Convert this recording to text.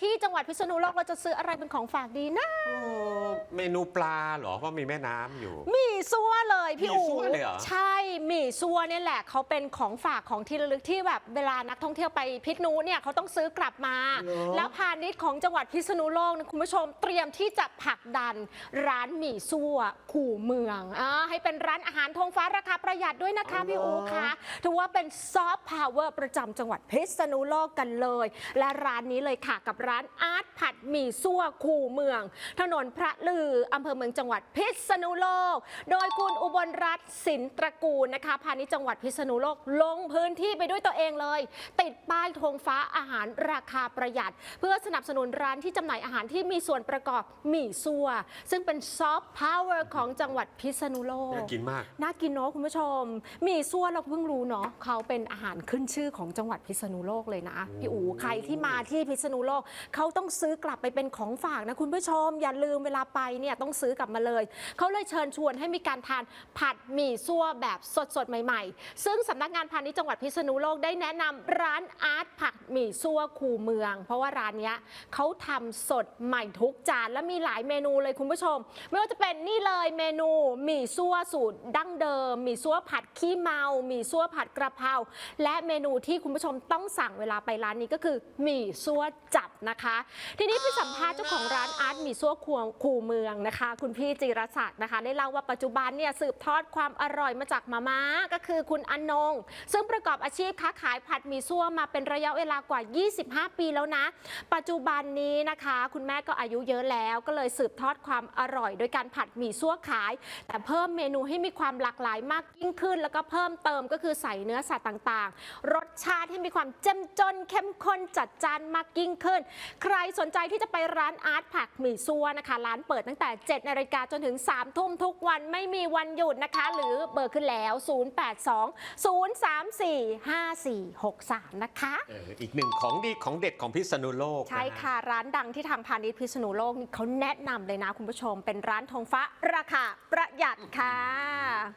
ที่จังหวัดพิษณุโลกเราจะซื้ออะไรเป็นของฝากดีนะ โอ้เมนูปลาเหรอเพราะมีแม่น้ำอยู่ หมี่ซัวเลยพี่หมี่อู๋ซั่วเลยเหรอ ใช่หมี่ซัวเนี่ยแหละเขาเป็นของฝากของที่ระลึกที่แบบเวลานักท่องเที่ยวไปพิษณุเนี่ยเขาต้องซื้อกลับมาเหรอแล้วพาณิชย์ของจังหวัดพิษณุโลกนะคุณผู้ชมเตรียมที่จะผลักดันร้านหมี่ซัวขู่เมืองอ่าให้เป็นร้านอาหารธงฟ้าราคาประหยัดด้วยนะคะพี่อู๋คะถือว่าเป็นซอฟต์พาวเวอร์ประจำจังหวัดพิษณุโลกกันเลย และร้านนี้เลยค่ะกับร้านอาร์ตผัดหมี่ซัวขู่เมือง ถนนพระลืออำเภอเมืองจังหวัดพิษณุโลก โดยคุณอุบลรัตน์สินตระกูลนะคะพาณิชย์จังหวัดพิษณุโลกลงพื้นที่ไปด้วยตัวเองเลย ติดป้ายธงฟ้าอาหารราคาประหยัด เพื่อสนับสนุนร้านที่จำหน่ายอาหารที่มีส่วนประกอบหมี่ซัวซึ่งเป็นซอฟต์พาวเวอร์ของจังหวัดพิษณุโลก น่ากินมาก น่ากินเนาะคุณผู้ชมหมี่ซั่วเราเพิ่งรู้เนาะเขาเป็นอาหารขึ้นชื่อของจังหวัดพิษณุโลกเลยนะพี่อู๋ใครที่มาที่พิษณุโลกเขาต้องซื้อกลับไปเป็นของฝากนะคุณผู้ชม อย่าลืมเวลาไปเนี่ยต้องซื้อกลับมาเลย เขาเลยเชิญชวนให้มีการทานผัดหมี่ซั่วแบบสดๆ ใหม่ๆ ซึ่งสำนักงานพาณิชย์จังหวัดพิษณุโลกได้แนะนำร้านอาร์ตผัดหมี่ซั่วคูเมือง เพราะว่าร้านนี้เขาทำสดใหม่ทุกจานและมีหลายเมนูเลยคุณผู้ชม ไม่ว่าจะเป็นนี่เลย หมี่ซั่วสูตรดั้งเดิมหมี่ซั่วผัดขี้เมาหมี่ซั่วผัดกระเพราและเมนูที่คุณผู้ชมต้องสั่งเวลาไปร้านนี้ก็คือหมี่ซั่วจับนะคะ ทีนี้ไปสัมภาษณ์เจ้าของร้านอาร์ตหมี่ซั่วควงคูเมืองนะคะ คุณพี่จิรศักดิ์นะคะ ได้เล่าว่าปัจจุบันเนี่ยสืบทอดความอร่อยมาจากมาม่าก็คือคุณอนง ซึ่งประกอบอาชีพค้าขายผัดหมี่ซั่วมาเป็นระยะเวลากว่า 25 ปีแล้วนะ ปัจจุบันนี้นะคะ คุณแม่ก็อายุเยอะแล้วก็เลยสืบทอดความอร่อย โดยการผัดหมี่ซั่วขายแต่เพิ่มเมนูให้มีความหลากหลายมากยิ่งขึ้น แล้วก็เพิ่มเติมก็คือใส่เนื้อสัตว์ต่างๆ รสชาติให้มีความเจ้มจนเข้มข้นจัดจานมากยิ่งขึ้น ใครสนใจที่จะไปร้านอาร์ตผัดหมี่ซั่วนะคะ ร้านเปิดตั้งแต่7นาฬิกาจนถึง3ทุ่มทุกวันไม่มีวันหยุดนะคะ หรือเบอร์ขึ้นแล้ว 082 034 5463 นะคะเอออีกหนึ่งของดีของเด็ดของพิษณุโลกใช่นฮค่ะร้านดังที่ทางพาณิชย์พิษณุโลกนี่เขาแนะนำเลยนะคุณผู้ชม เป็นร้านธงฟ้าราคาประหยัดค่ะ